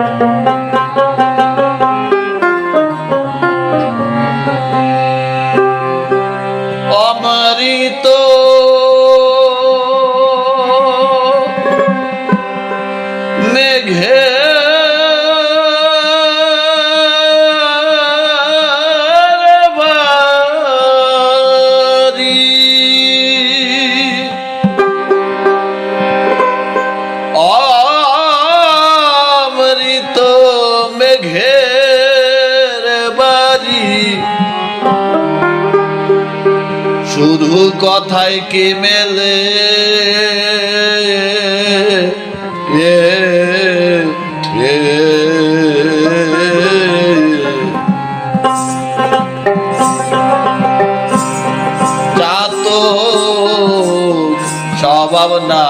অমৃত স্বভাব না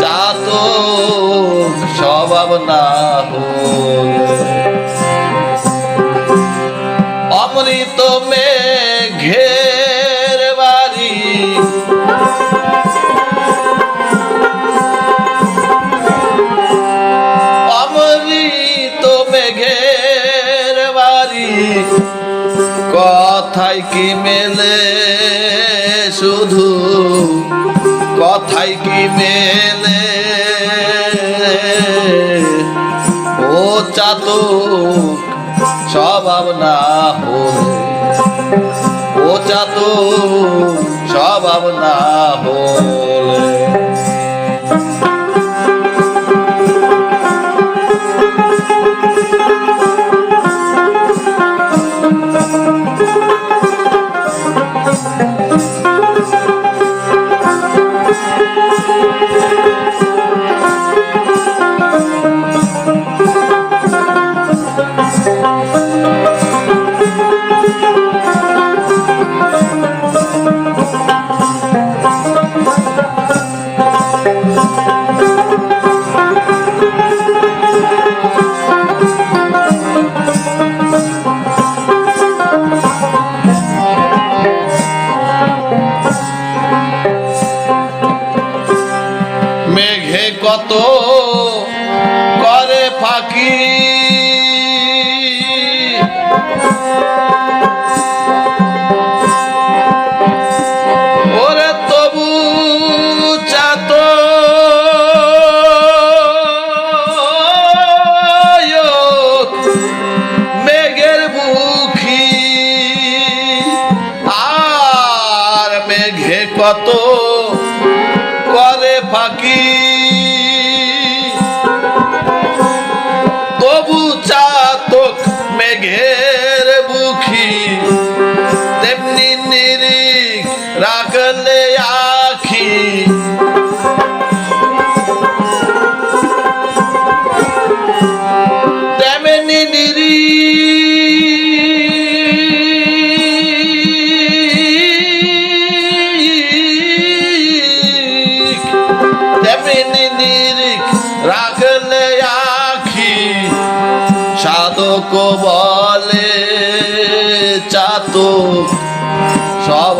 চাতক স্বভাব না অমৃত অমৃত কথাই কি মেলে শুধু কথাই কি মেলে? ও চাতক স্বভাব না হলে। ও চাতক স্বভাব না হলে। মেঘে কত করে ফাঁকি। ওরে তবু মেঘের বুখি আর মেঘে কত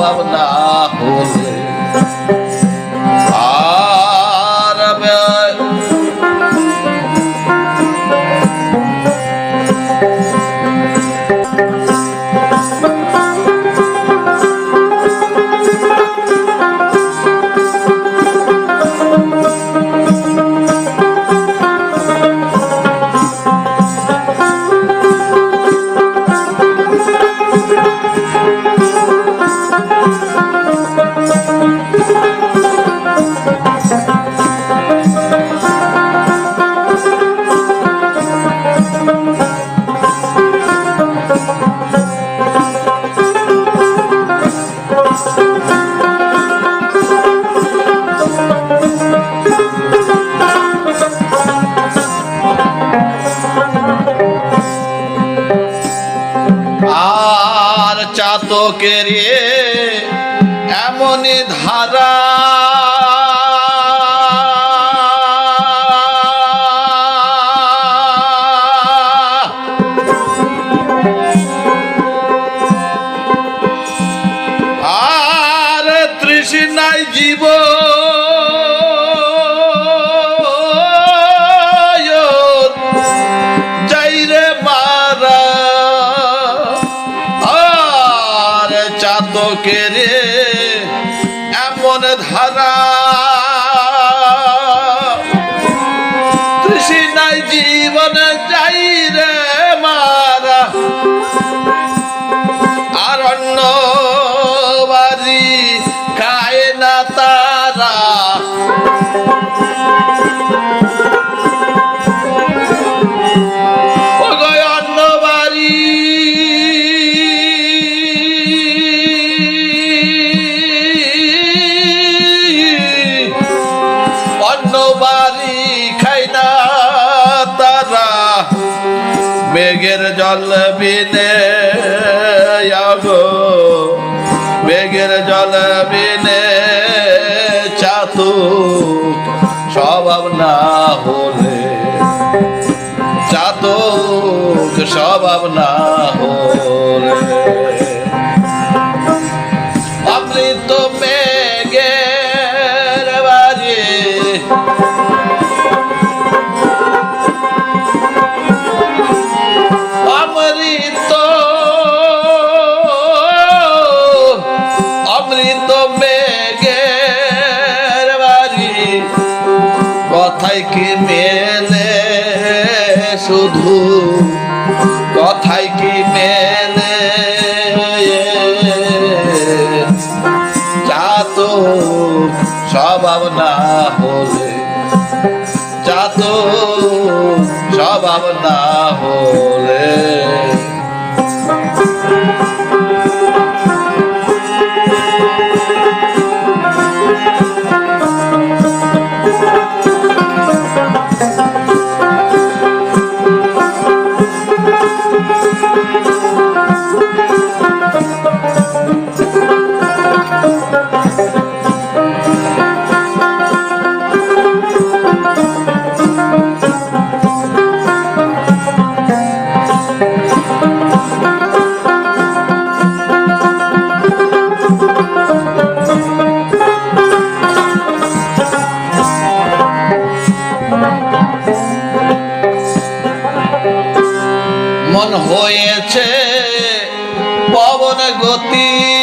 স্বভাব না হলে Kere চাতকের এমন ধারা বিনে আগো বেগের জল বিনে চাতু স্বভাব না হলে চাতক স্বভাব না হলে। হয়েছে পবন গতি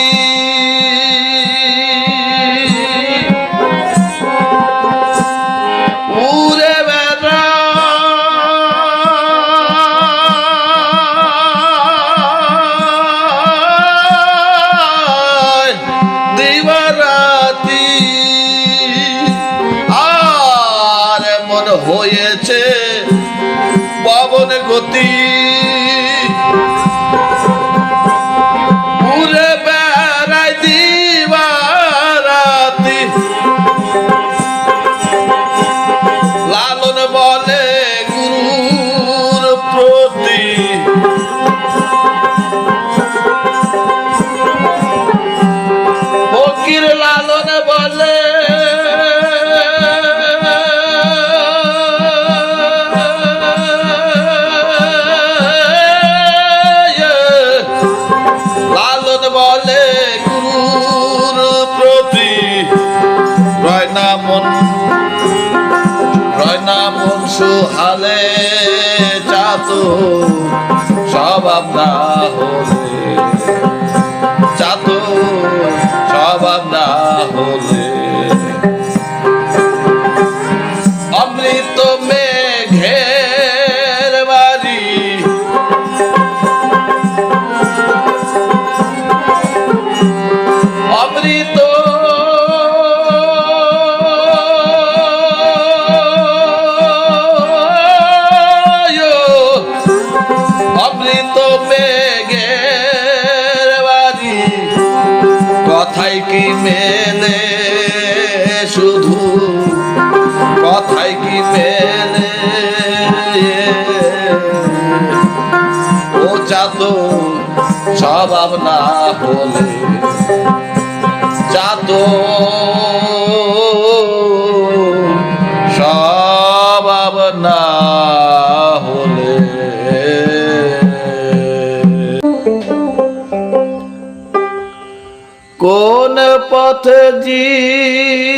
সুহালে চাতু সব আপনা হলে। চাতু সব আপনা হলে। কথাই কি মেনে? শুধু কথাই কি মেনে? ও চাতো স্বভাব না হলে পথ জীবের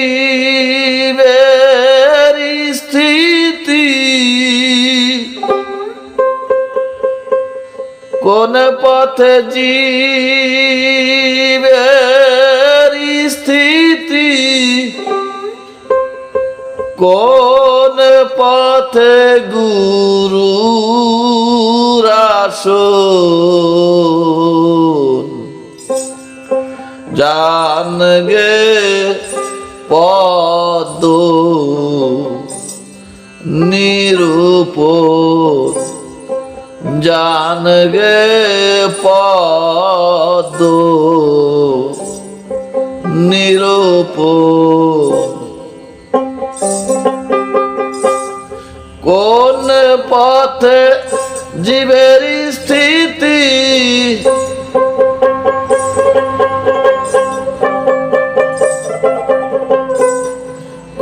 স্থিতি। কোন পথ জীবের স্থিতি? কোন পথ গুরু রাসো জান গে পদ নিরূপ জান গে পদ নিরূপ কোন পথে জীবের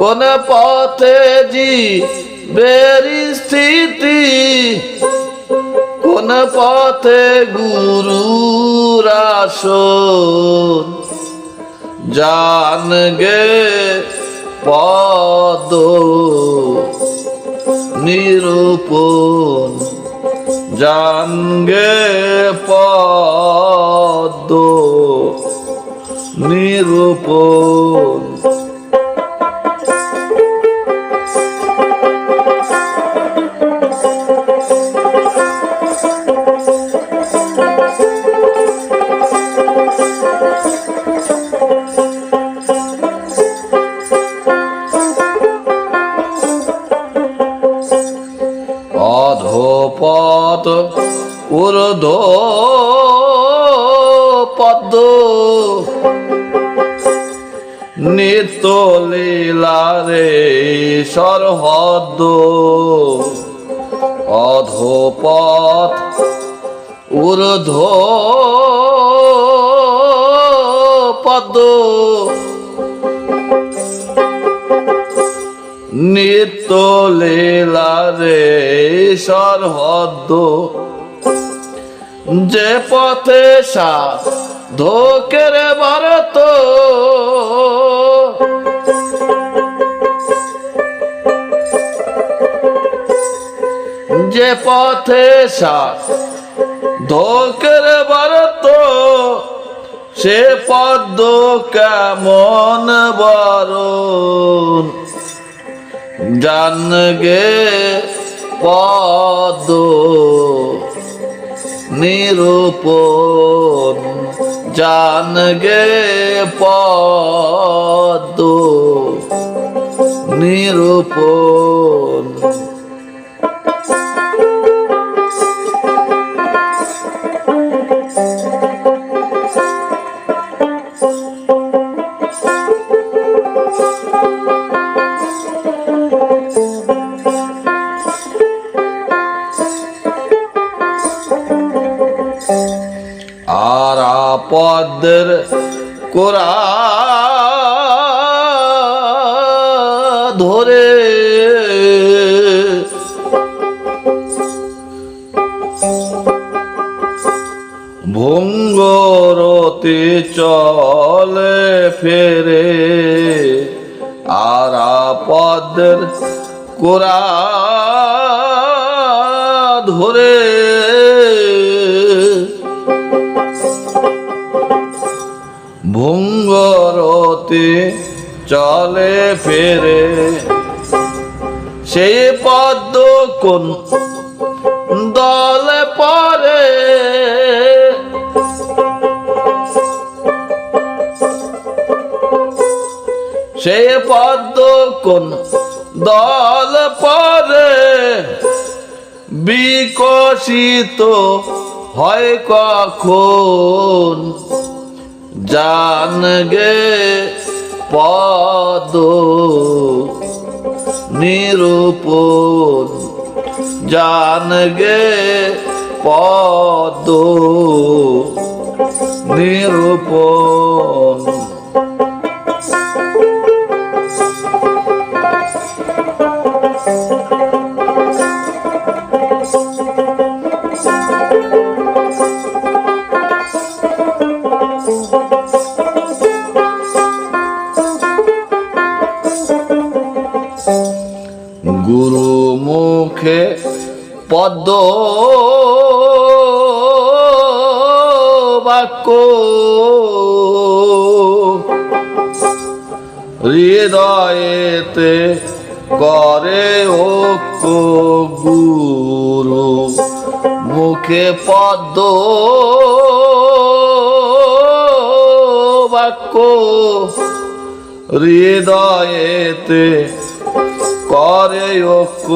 কোন পথে জীবের স্থিতি? কোন পথে গুরুর আসন? জান গে পদ নিরূপণ। জান গে পদ নিরূপণ। ঊর্ধ্ব পদ্ম। নিত্য লীলারে সরহদ অধপথ ঊর্ধ্ব পদ্ম। নিত্য লীলারে সরহদ যে পথে সা ধোকের ভারত। যে পথে সা ধোকের ভারত, সে পদ্ম কেমন বরণ? জান গে পদ নিরূপণ জান গে পদ নিরূপণ। আপদের কোরা ধরে। ভঙ্গরতে চলে ফেরে। আর আপদের কোরা ধরে। ভঙ্গরতে চলে ফেরে। সেই পদ্ম কোন দলে পরে সেই পদ্ম কোন দল পরে বিকশিত হয় কখন? জান গে পদ নিরূপণ। জান গে পদ নিরূপণ। পদ্ম বাক্য। হৃদয়েতে করে ঐক্য গুরু মুখে পদ্ম বাক্য। হৃদয়েতে করে ঐক্য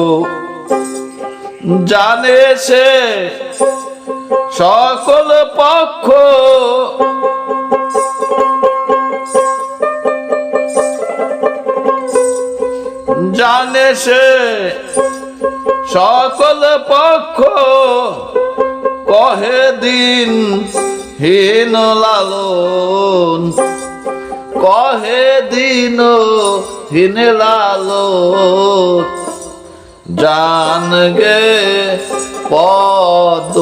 জানে সে সকল পক্ষ। জানে সে সকল পক্ষ। কহে দিন হীন লালন। কহে দিন হীন লালন। জান গে পদ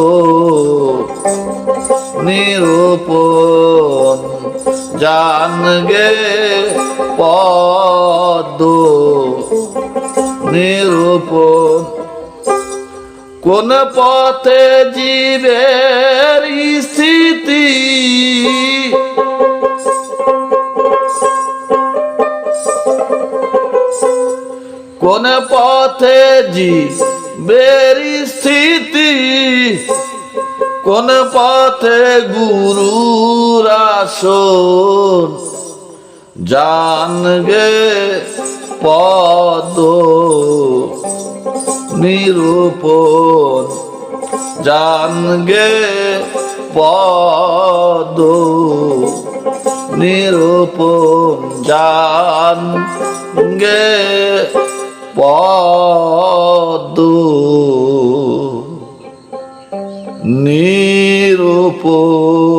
নিরূপণ। জান গে পদ নিরূপণ। কোন পথে জীবের স্থিতি? কোন পথে জীবের স্থিতি? কোন পথে গুরুর আসন? জান গে পদ নিরূপণ। জান গে পদ নিরূপণ। জান গে পদ নিরূপণ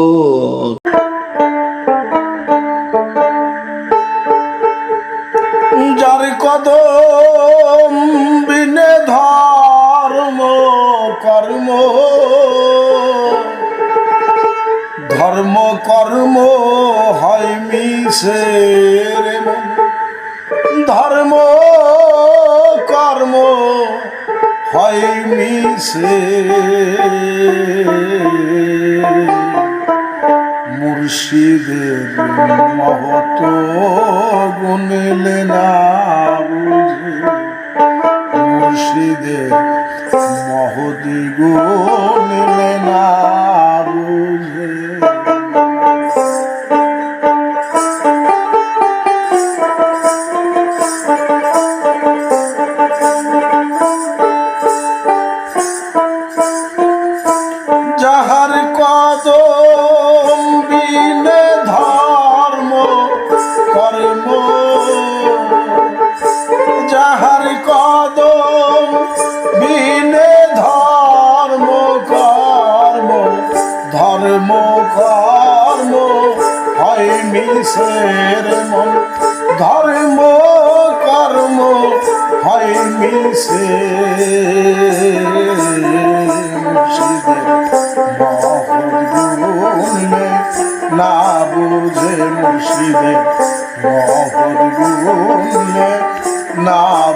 না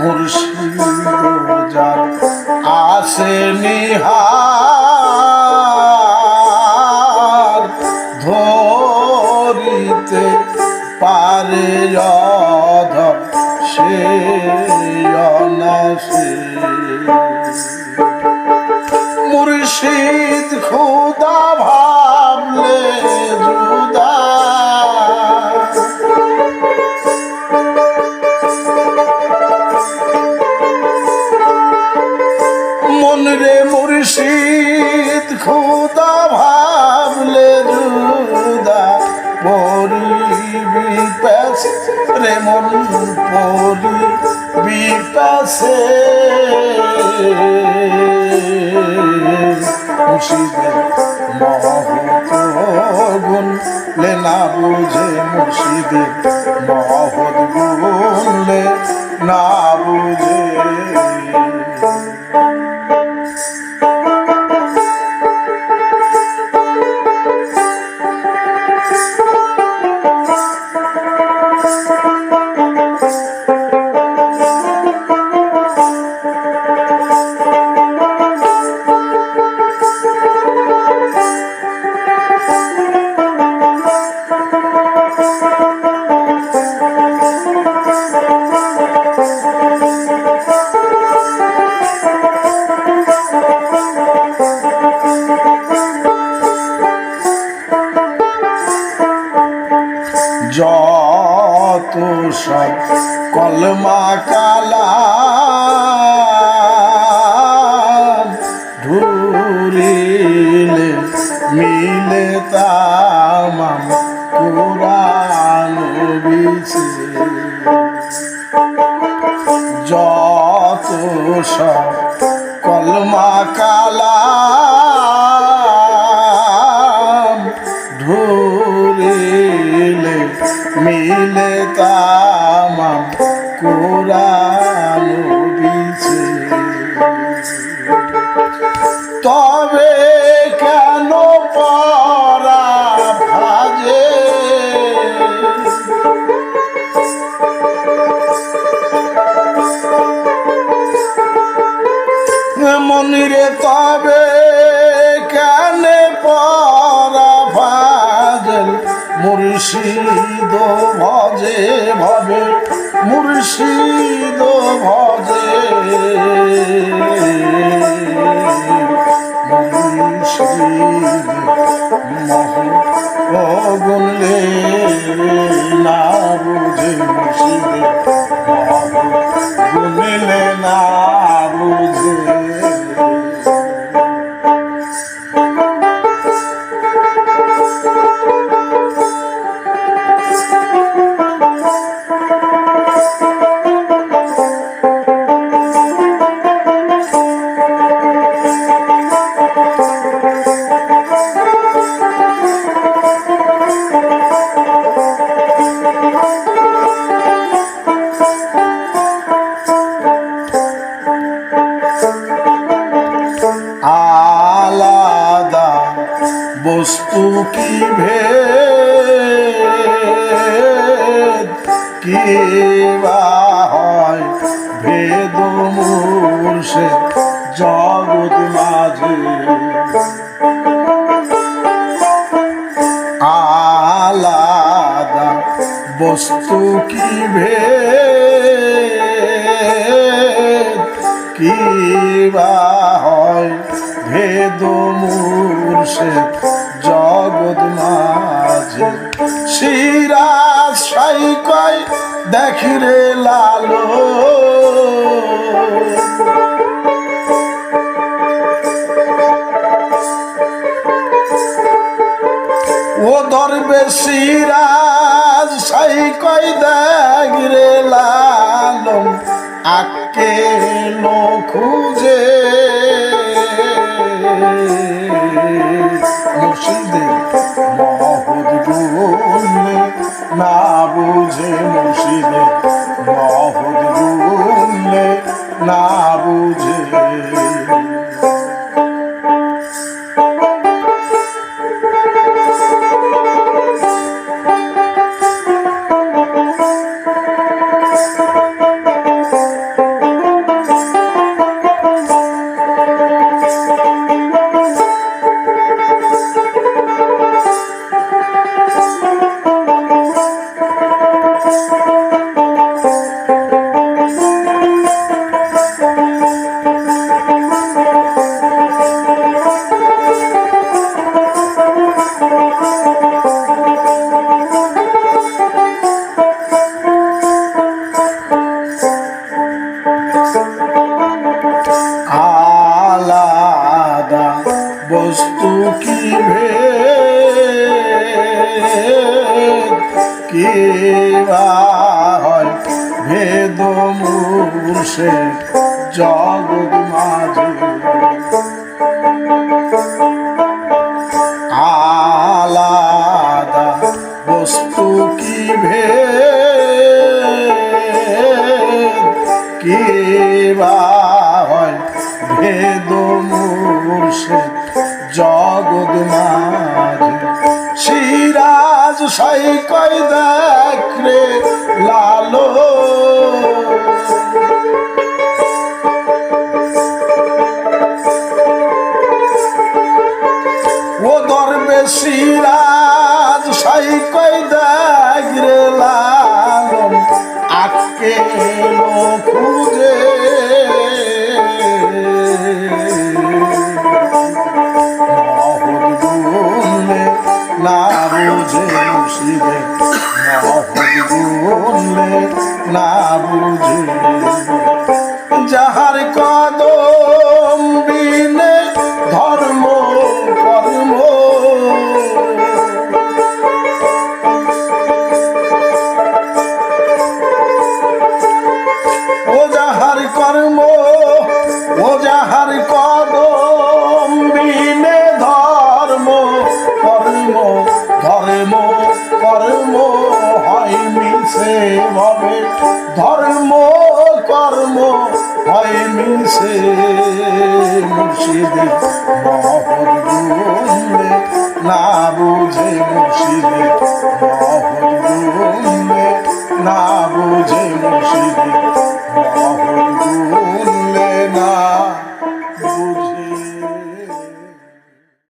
মুর্শিদ আসে নিহার ধরিতে পারে মুর্শিদের মহত গুণ লেনা বুঝে মুর্শিদের যত সব কলমা কালা মনিরে তবে কানে পরা ফাজল মুর্শিদ ভজে ভবে, মুর্শিদ ভজে। মুর্শিদ মহ না বুঝে মুর্শিদ গুনলে না বুঝে। কয় দেখিরে লালো। ও ধরবে সিরাজ সাই কই দাগরে লালম আকে লো খুঁজে।